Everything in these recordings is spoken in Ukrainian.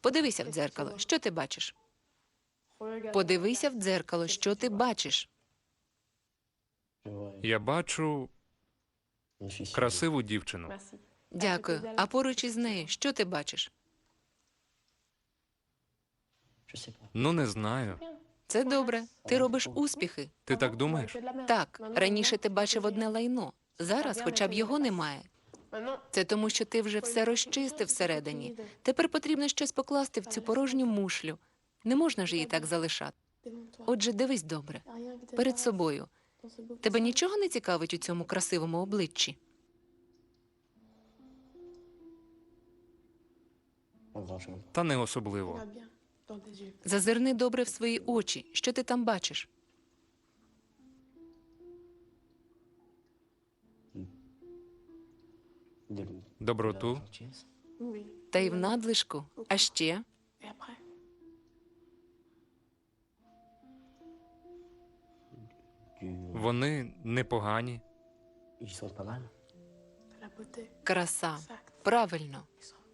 Подивися в дзеркало. Що ти бачиш? Подивися в дзеркало, що ти бачиш. Я бачу красиву дівчину. Дякую. А поруч із нею, що ти бачиш? Ну, не знаю. Це добре. Ти робиш успіхи. Ти так думаєш? Так, раніше ти бачив одне лайно. Зараз, хоча б його немає. Це тому, що ти вже все розчистив всередині. Тепер потрібно щось покласти в цю порожню мушлю. Не можна ж її так залишати. Отже, дивись добре. Перед собою. Тебе нічого не цікавить у цьому красивому обличчі? Та не особливо. Зазирни добре в свої очі. Що ти там бачиш? Доброту, Та й в надлишку. А ще вони непогані. Краса. Правильно.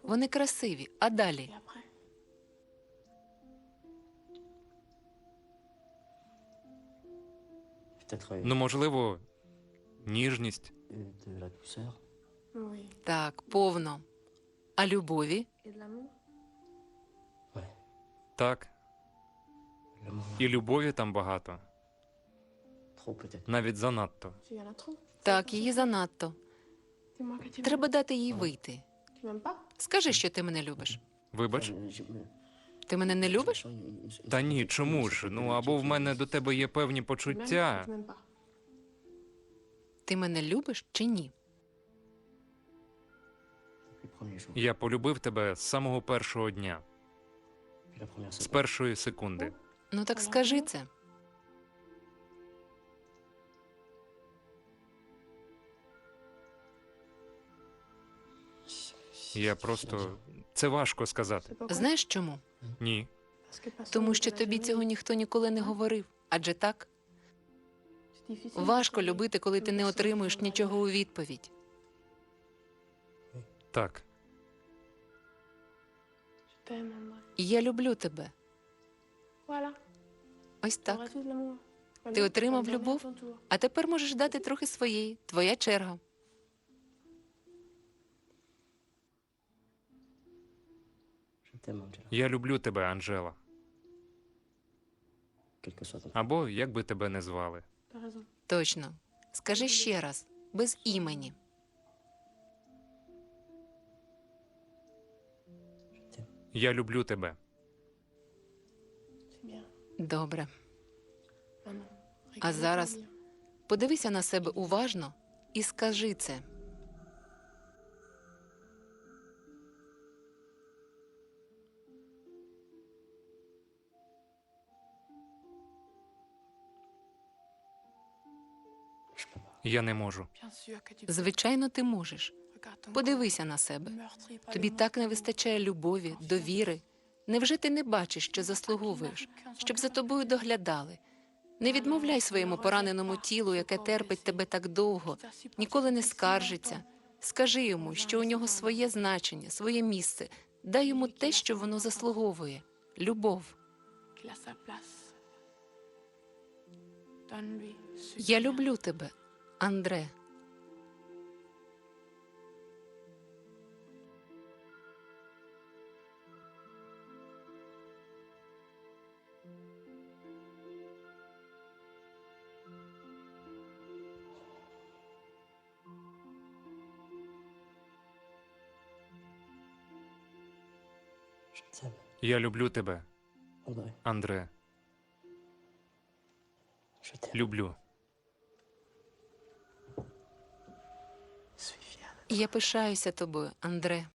Вони красиві. А далі? Ну, можливо, ніжність. Так, повно. А любові? Так. І любові там багато, навіть занадто. Так, її занадто. Треба дати їй вийти. Скажи, що ти мене любиш. Вибач? Ти мене не любиш? Та ні, чому ж? Ну або в мене до тебе є певні почуття. Ти мене любиш чи ні? Я полюбив тебе з самого першого дня, з першої секунди. Ну так скажи це. Я просто це важко сказати. Знаєш чому? Ні. Тому що тобі цього ніхто ніколи не говорив. Адже так важко любити, коли ти не отримуєш нічого у відповідь. Так. Я люблю тебе. Ось так. Ти отримав любов, а тепер можеш дати трохи своєї. Твоя черга. Я люблю тебе, Анжела. Або як би тебе не звали. Точно. Скажи ще раз, без імені. Я люблю тебе. Добре. А зараз подивися на себе уважно і скажи це. Я не можу. Звичайно, ти можеш. Подивися на себе. Тобі так не вистачає любові, довіри. Невже ти не бачиш, що заслуговуєш, щоб за тобою доглядали? Не відмовляй своєму пораненому тілу, яке терпить тебе так довго, ніколи не скаржиться. Скажи йому, що у нього своє значення, своє місце. Дай йому те, що воно заслуговує любов. Я люблю тебе, Андре. Я люблю тебе, Андре. Люблю. Я пишаюся тобою, Андре.